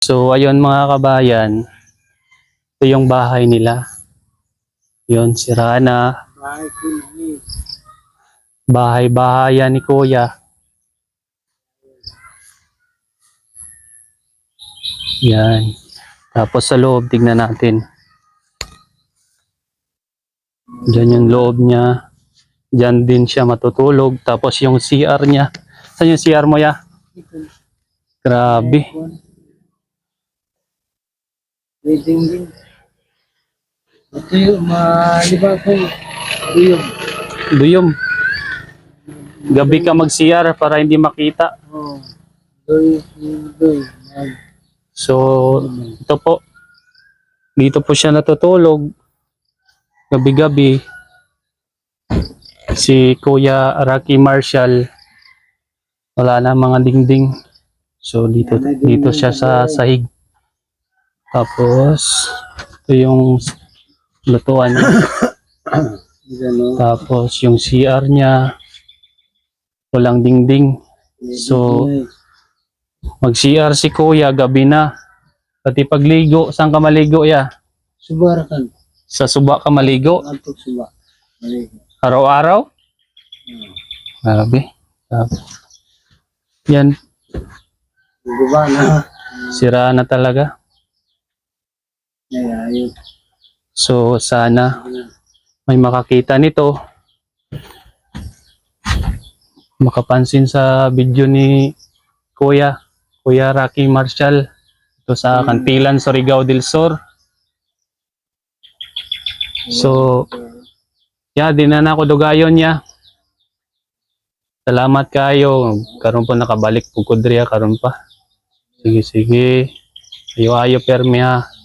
So, ayun mga kabayan, ito yung bahay nila. Yun, sira na. Bahay ko ni. Kuya. Yan. Tapos sa loob, tignan natin. Diyan yung loob niya. Diyan din siya matutulog. Tapos yung CR niya. Saan yung CR mo ya? Grabe. Waiting din. Ito yung maliba ko. Ito yung. Duyom. Gabi ka mag-CR para hindi makita. Oh. Doy, doy. So, ito po. Dito po siya natutulog. Gabi-gabi. Si Kuya Rocky Marshall. Wala na mga dingding. So, dito, dito siya sa sahig. Tapos, ito yung lutuan niya. Tapos, yung CR niya. Walang dingding. So, Mag-CR si Kuya, gabi na. Pati pagligo, saan ka maligo ya? Subarakan. Sa suba ka maligo? Antok suba. Maligo. Araw-araw? Grabe. Grabe. Yan, sira na talaga. Ay, ayun. So, sana may makakita nito. Makapansin sa video ni Kuya, Kuya Rocky Marshall. Ito sa Kantilan, Surigao del Sur. So, ya, di na na ako dugayon niya. Salamat kayo. Karon po nakabalik po ko karon pa. Sige, sige. Ayo-ayo permi ha.